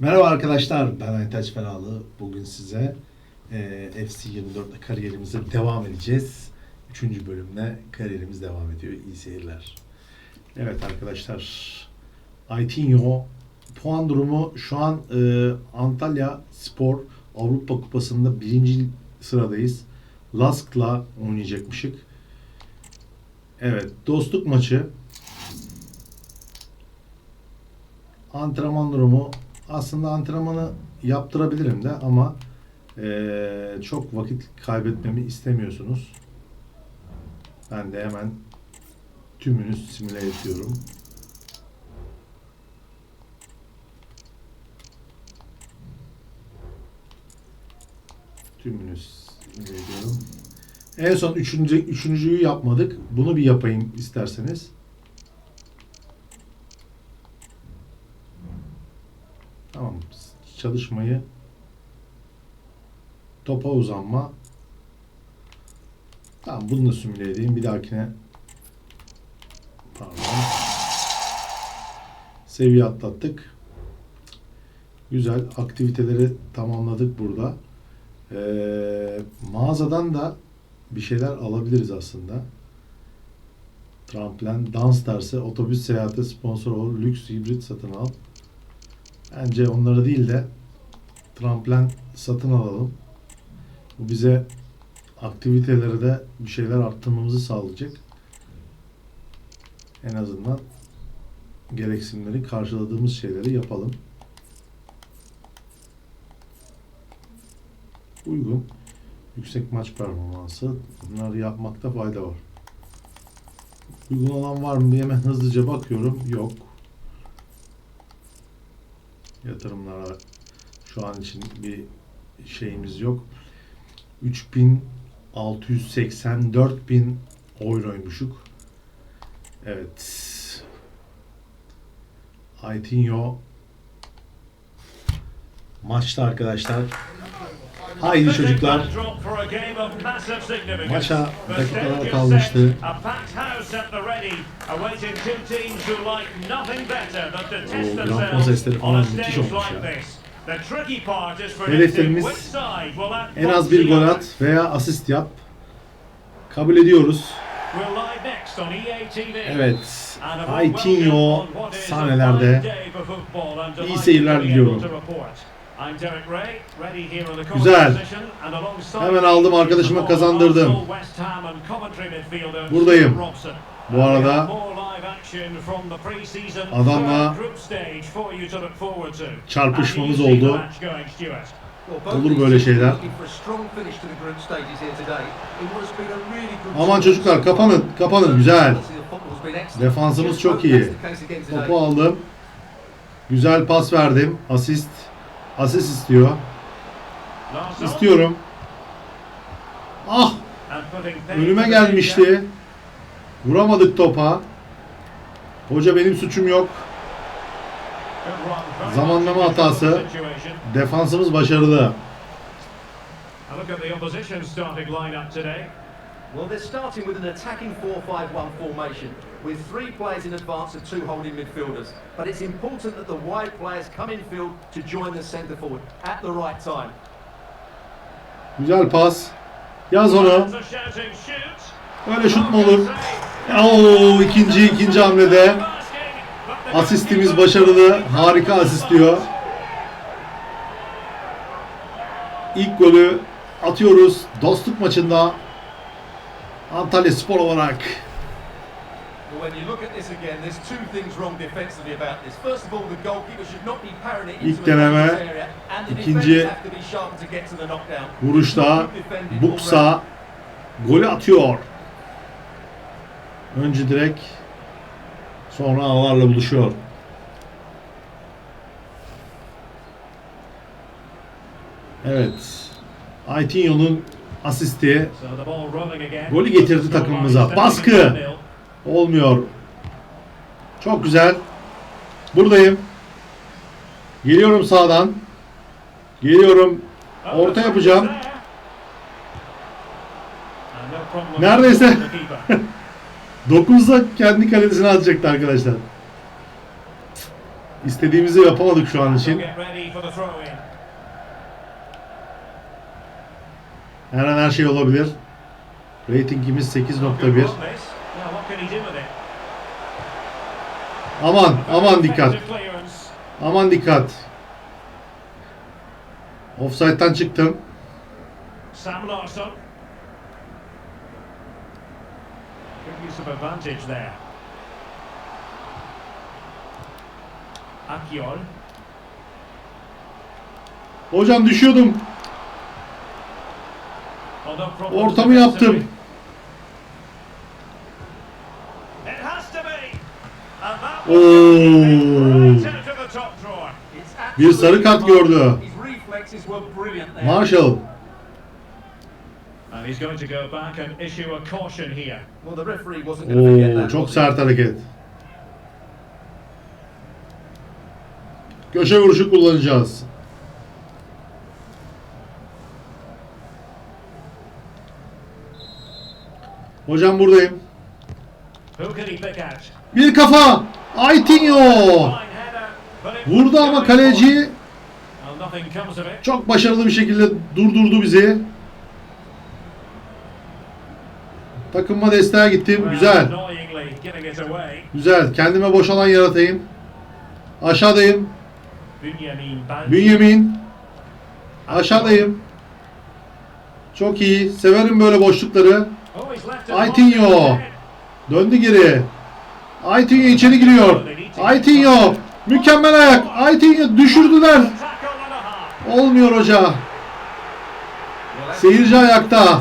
Merhaba arkadaşlar, ben Aytaç Feralı. Bugün size e, FC 24'te kariyerimize devam edeceğiz. Üçüncü bölümde kariyerimiz devam ediyor. İyi seyirler. Evet arkadaşlar, Aitinho puan durumu şu an e, Antalya Spor Avrupa Kupası'nda birinci sıradayız. Lask'la oynayacakmışık. Evet, dostluk maçı. Antrenman durumu aslında antrenmanı yaptırabilirim de ama eee, çok vakit kaybetmemi istemiyorsunuz. Ben de hemen tümünü simüle ediyorum. Tümünü simüle ediyorum. En son üçüncü, üçüncüyü yapmadık. Bunu bir yapayım isterseniz. Tamam. Çalışmayı topa uzanma. Tamam bunu da simüle edeyim. Bir dahakine pardon. Seviye atlattık. Güzel. Aktiviteleri tamamladık burada. Ee, mağazadan da bir şeyler alabiliriz aslında. Tramplen, dans dersi, otobüs seyahati sponsor ol, lüks hibrit satın al. Bence onları değil de tramplen satın alalım. Bu bize aktivitelere de bir şeyler arttırmamızı sağlayacak. En azından gereksinimleri karşıladığımız şeyleri yapalım. Uygun. Yüksek maç performansı. Bunları yapmakta fayda var. Uygun olan var mı diye hemen hızlıca bakıyorum. Yok. Yatırımlara şu an için bir şeyimiz yok. 3684 bin euroymuşuk. Evet. Aitinho maçta arkadaşlar. Haydi çocuklar. Maça dakikalar kalmıştı. O grampon sesleri falan müthiş olmuş ya. Hedeflerimiz En az bir gol at veya asist yap. Kabul ediyoruz. Evet. Aitinho sahnelerde. İyi seyirler diliyorum. Güzel. Hemen aldım arkadaşıma kazandırdım. Buradayım. Bu arada adamla çarpışmamız oldu. Olur böyle şeyler. Aman çocuklar kapanın, kapanın. Güzel. Defansımız çok iyi. Topu aldım. Güzel pas verdim. Asist. Asist istiyor. İstiyorum. Ah! Önüme gelmişti. Vuramadık topa. Hoca benim suçum yok. Zamanlama hatası. Defansımız başarılı. Well, they're starting with an attacking 4-5-1 formation with three players in advance of two holding midfielders. But it's important that the wide players come in field to join the centre forward at the right time. Güzel pas. Yaz onu. Öyle şut mu olur? Oo, ikinci ikinci hamlede. Asistimiz başarılı. Harika asist diyor. İlk golü atıyoruz. Dostluk maçında Antalya Spor olarak. İlk deneme, ikinci. Vuruşta. Buksa golü atıyor. Önce direkt sonra ağlarla buluşuyor. Evet. Aitinho'nun asisti. Golü getirdi takımımıza. Baskı. olmuyor. Çok güzel. Buradayım. Geliyorum sağdan. Geliyorum. Orta yapacağım. Neredeyse. 9'da kendi kalesine atacaktı arkadaşlar. İstediğimizi yapamadık şu an için. Her an her şey olabilir. Ratingimiz 8.1. Now what can he do with it? Aman aman dikkat. Aman dikkat. Offside'dan çıktım. Sam Larsson. Good use of advantage there. Akyol. Hocam düşüyordum. Ortamı yaptım. Oo. Bir sarı kart gördü. Marshall. And he's going to go back and issue a caution here. Well, the referee wasn't going to forget that. çok sert hareket. Köşe vuruşu kullanacağız. Hocam buradayım. Bir kafa. İt Vurdu ama kaleci çok başarılı bir şekilde durdurdu bizi. Takımıma desteğe gittim. Güzel. Güzel. Kendime boş alan yaratayım. Aşağıdayım. Bünyamin. Aşağıdayım. Çok iyi. Severim böyle boşlukları. Oh, ahead. Döndü geri. Aytinho içeri giriyor. Aytinho. Mükemmel ayak. Aytinho düşürdüler. Olmuyor hoca. Seyirci ayakta.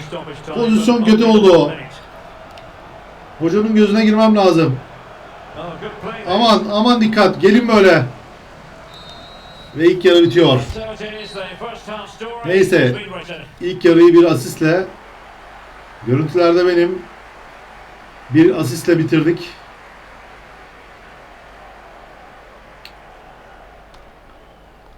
Stoppage time, Pozisyon kötü oldu. Hocanın gözüne girmem lazım. Aman aman dikkat. Gelin böyle. Ve ilk yarı bitiyor. Neyse. İlk yarıyı bir asistle. Görüntülerde benim. Bir asistle bitirdik.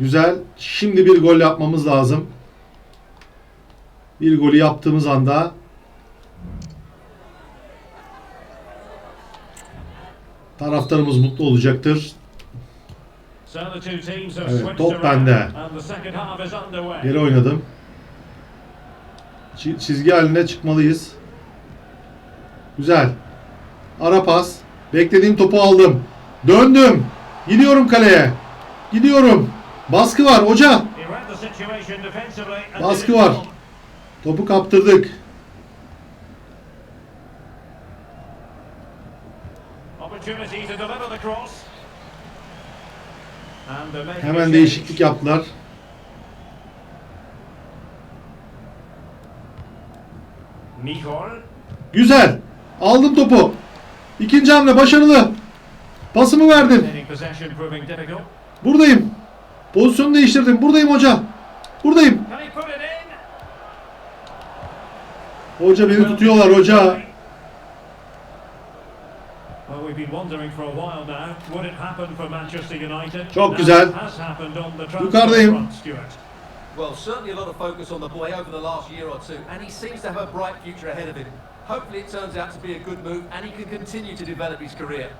Güzel. Şimdi bir gol yapmamız lazım. Bir golü yaptığımız anda taraftarımız mutlu olacaktır. Evet, top bende. Geri oynadım. Çi- Çizgi haline çıkmalıyız. Güzel. Ara pas. Beklediğim topu aldım. Döndüm. Gidiyorum kaleye. Gidiyorum. Baskı var hoca. Baskı var. Topu kaptırdık. Hemen değişiklik yaptılar. Güzel. Aldım topu. İkinci hamle başarılı. Pasımı verdim. Buradayım. Pozisyonu değiştirdim. Buradayım hoca. Buradayım. Hoca beni tutuyorlar hoca. Çok güzel. Yukarıdayım. Well, certainly a lot of focus on the boy over the last year or two, and he seems to have a bright future ahead of him. Hopefully, it turns out to be a good move, and he can continue to develop his career.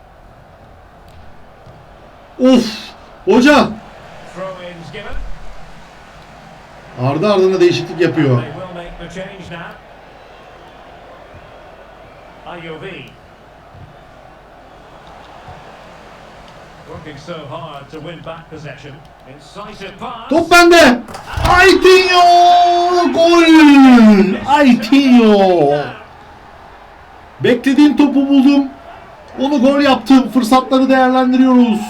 Of. Hoca. Ardı ardına değişiklik yapıyor. Top bende. Aytinho! Gol! Aytinho! Beklediğim topu buldum. Onu gol yaptım. Fırsatları değerlendiriyoruz.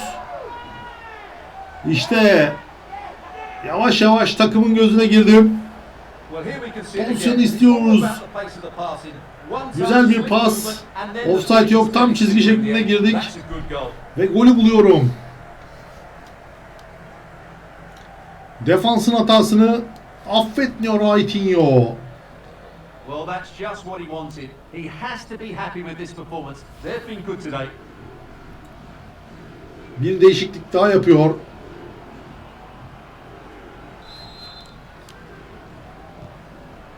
İşte yavaş yavaş takımın gözüne girdim. Pozisyon istiyoruz. Güzel bir pas. Offside yok. Tam çizgi şeklinde girdik. Ve golü buluyorum. Defansın hatasını affetmiyor Aytinho. Well, that's just what he wanted. He has to be happy with this performance. They've been good today. Bir değişiklik daha yapıyor. Two 0 now and back underway. Güzel. Baskı başarılı. Good movement. Buradayım. And he's in an offside position. Well, we have 20 minutes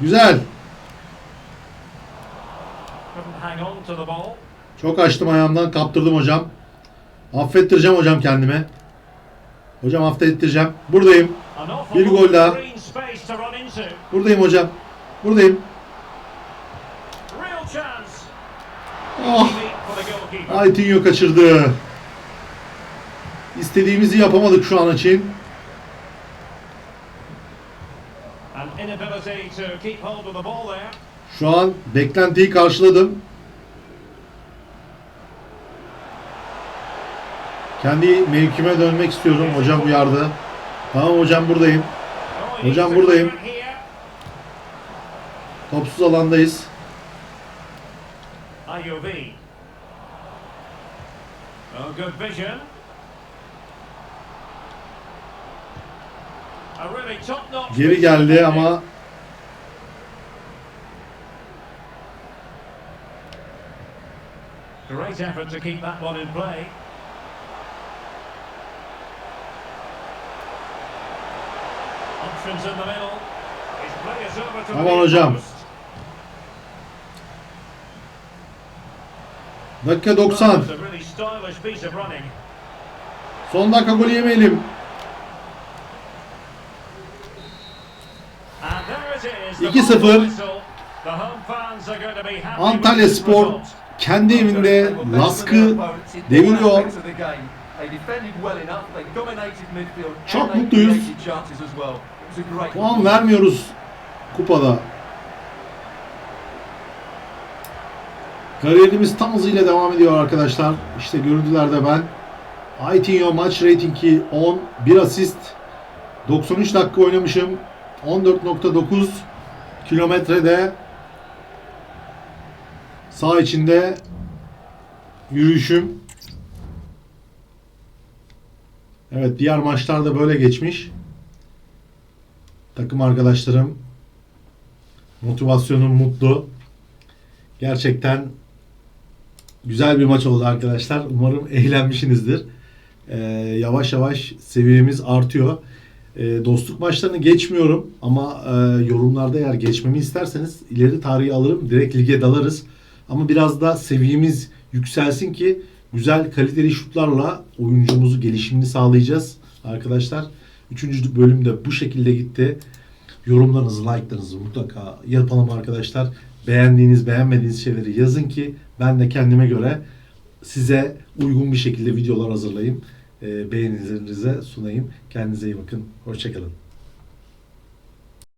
Güzel. On to the ball. Çok açtım ayağımdan kaptırdım hocam. Affettireceğim hocam kendime. Hocam affettireceğim. Buradayım. An awful Bir gol daha. Buradayım hocam. Buradayım. Oh. Goalkeeper. Aytinho kaçırdı. İstediğimizi yapamadık şu an için. Şu an beklentiyi karşıladım. Kendi mevkime dönmek istiyorum. Hocam uyardı. Tamam hocam buradayım. Hocam buradayım. Topsuz alandayız. Geri geldi ama Great effort to keep that one in play. Options in the middle. His play is over to the Aman hocam. dakika Well, 90. it's a really stylish piece of running. Son dakika golü yemeyelim. İs, the 2-0. final whistle. The home fans are going to be happy with Antalya Spor kendi evinde Lask'ı deviriyor. Çok mutluyuz. Puan vermiyoruz kupada. Kariyerimiz tam hızıyla devam ediyor arkadaşlar. İşte görüntülerde ben. Aytinho maç ratingi 10, 1 asist. 93 dakika oynamışım. 14.9 kilometrede sağ içinde yürüyüşüm. Evet diğer maçlarda böyle geçmiş. Takım arkadaşlarım motivasyonum mutlu. Gerçekten güzel bir maç oldu arkadaşlar. Umarım eğlenmişsinizdir. Ee, yavaş yavaş seviyemiz artıyor. Ee, dostluk maçlarını geçmiyorum ama e, yorumlarda eğer geçmemi isterseniz ileri tarihi alırım. Direkt lige dalarız. Ama biraz da seviyemiz yükselsin ki güzel kaliteli şutlarla oyuncumuzu gelişimini sağlayacağız arkadaşlar. Üçüncü bölüm de bu şekilde gitti. Yorumlarınızı, like'larınızı mutlaka yapalım arkadaşlar. Beğendiğiniz, beğenmediğiniz şeyleri yazın ki ben de kendime göre size uygun bir şekilde videolar hazırlayayım. Ee, beğenilerinize sunayım. Kendinize iyi bakın. Hoşçakalın.